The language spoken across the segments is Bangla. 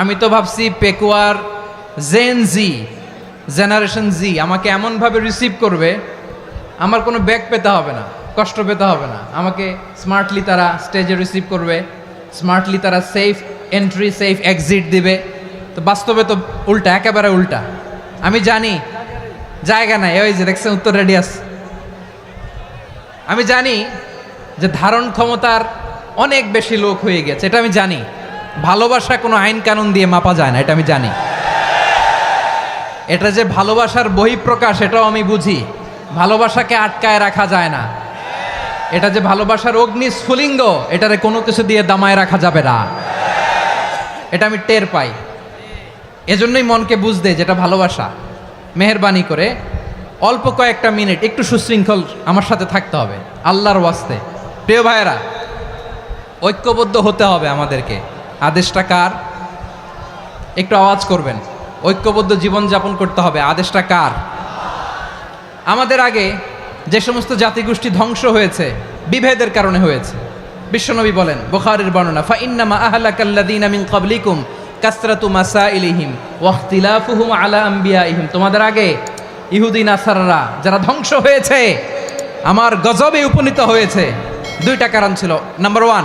আমি তো ভাবছি পেকুয়ার জেন জি জেনারেশন জি আমাকে এমনভাবে রিসিভ করবে, আমার কোনো ব্যাগ পেতে হবে না, কষ্ট পেতে হবে না। আমাকে স্মার্টলি তারা স্টেজে রিসিভ করবে স্মার্টলি তারা সেফ এন্ট্রি সেফ এক্সিট দিবে। তো বাস্তবে তো উল্টা, একেবারে উল্টা। আমি জানি, জায়গা নাই ওই যে দেখছেন উত্তর রেডিয়াস আমি জানি যে ধারণ ক্ষমতার অনেক বেশি লোক হয়ে গেছে, এটা আমি জানি। ভালোবাসা কোনো আইন কানুন দিয়ে মাপা যায় না, এটা আমি জানি। এটা যে ভালোবাসার বহিঃপ্রকাশ, এটাও আমি বুঝি। ভালোবাসাকে আটকায় রাখা যায় না। এটা যে ভালোবাসার অগ্নি স্ফুলিঙ্গ এটারে কোনো কিছু দিয়ে দামায় রাখা যাবে না। এটা আমি টের পাই। এজন্যই মনকে বুঝতে যেটা ভালোবাসা। মেহরবানি করে অল্প কয়েকটা মিনিট, একটু সুশৃঙ্খল আমার সাথে থাকতে হবে, আল্লাহর ওয়াস্তে। প্রিয় ভাইয়েরা, ঐক্যবদ্ধ হতে হবে আমাদেরকে। আদেশটা কার? একটু আওয়াজ করবেন। ঐক্যবদ্ধ জীবনযাপন করতে হবে। আদেশটা কার? আমাদের আগে যে সমস্ত জাতিগোষ্ঠী ধ্বংস হয়েছে, বিভেদের কারণে হয়েছে। বিশ্বনবী বলেন, বুখারীর বর্ণনা ফা ইন্নামা মিন ক্বাবলিকুম কাসরাতু মাসাইলিহিম ওয়া ইখতিলাফুহুম আলা আম্বিয়াইহিম। তোমাদের আগে ইহুদি, নাসাররা যারা ধ্বংস হয়েছে, আমার গজবে উপনীত হয়েছে। দুইটা কারণ ছিল। নাম্বার ওয়ান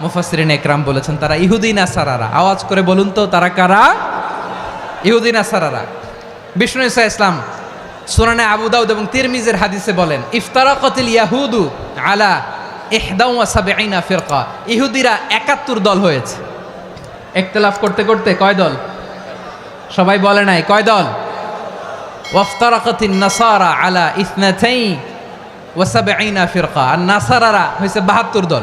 মুফাসসিরিন একরাম বলেছেন, তারা ইহুদিন আসারারা আওয়াজ করে বলুন তো, তারা কারা? ইহুদিন আসারারা বিষ্ণু ইসা ইসলাম সুরানে আবু দাউদ এবং তিরমিজের হাদিসে বলেন, ইফতারাকাতিল ইয়াহুদু আলা ওয়া সাবঈনা ফিরকা। ইহুদিরা 71 দল হয়েছে। ইখতিলাফ করতে করতে কয় দল? সবাই বলে নাই, কয় দল? ওয়াফতারাকাতিন নাসারা আলা ইসনাতাই ওয়া সাবঈনা ফিরকা। আর নাসারারা হয়েছে বাহাত্তর দল।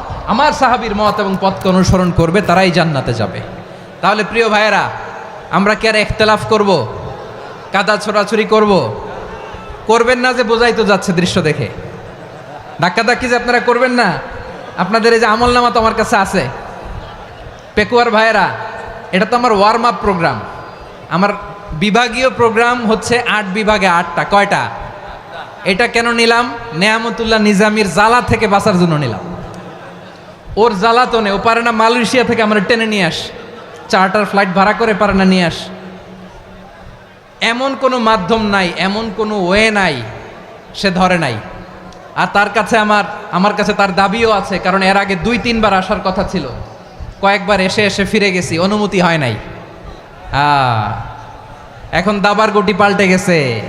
আমার সাহাবীর মত এবং পথকে অনুসরণ করবে, তারাই জান্নাতে যাবে। তাহলে প্রিয় ভাইয়েরা, আমরা কি আর একতলাফ করব? কাদা ছোড়াছুরি করব? করবেন না যে বোঝাই তো যাচ্ছে দৃশ্য দেখে। ধাক্কা ধাক্কি যে আপনারা করবেন না, আপনাদের এই যে আমল নামা তো আমার কাছে আছে। পেকুয়ার ভাইয়েরা, এটা তো আমার ওয়ার্ম আপ প্রোগ্রাম আমার বিভাগীয় প্রোগ্রাম হচ্ছে আট বিভাগে আটটা, কয়টা? এটা কেন নিলাম? নেয়ামতুল্লাহ নিজামির জ্বালা থেকে বাঁচার জন্য নিলাম। ওর জ্বালা তো নেই ও পারে না মালয়েশিয়া থেকে আমরা টেনে নিয়ে আস। চার্টার ফ্লাইট ভাড়া করে পারে না নিয়ে আস। এমন কোনো মাধ্যম নাই, এমন কোনো ওয়ে নাই, সে ধরে নাই। আর তার কাছে আমার আমার কাছে তার দাবিও আছে, কারণ এর আগে দুই, তিনবার আসার কথা ছিল। কয়েকবার এসে এসে ফিরে গেছি, অনুমতি হয় নাই। এখন দাবার গুটি পাল্টে গেছে।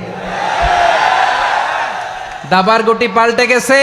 দাবার গুটি পাল্টে গেছে।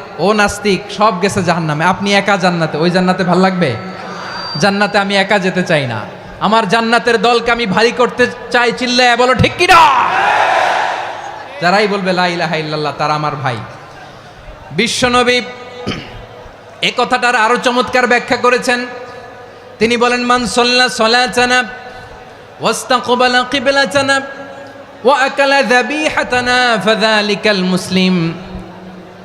ও নাস্তিক, সব গেছে জাহান নামে আপনি একা জান্নাতে, ওই জান্নাতে ভালো লাগবে? জান্নাতে আমি একা যেতে চাই না। আমার জান্নাতের দলকে আমি ভারী করতে চাই চিল্লায় বলো, ঠিক কিনা? যারাই বলবে, লা ইলাহা ইল্লাল্লাহ তারা আমার ভাই। বিশ্বনবী এ কথাটার আরও চমৎকার ব্যাখ্যা করেছেন। তিনি বলেন, মান সল্লা সলাচানা ওয়াস্তাকবালা কিবলাচানা ওয়া আকালা যাবিহাতানা, ফাযালিকাল মুসলিম।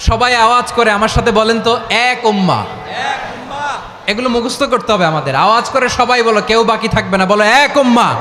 সবাই আওয়াজ করে আমার সাথে বলেন তো, এক উম্মা। এগুলো মুখস্থ করতে হবে আমাদের। আওয়াজ করে সবাই বলো, কেউ বাকি থাকবে না, বলো, এক উম্মা।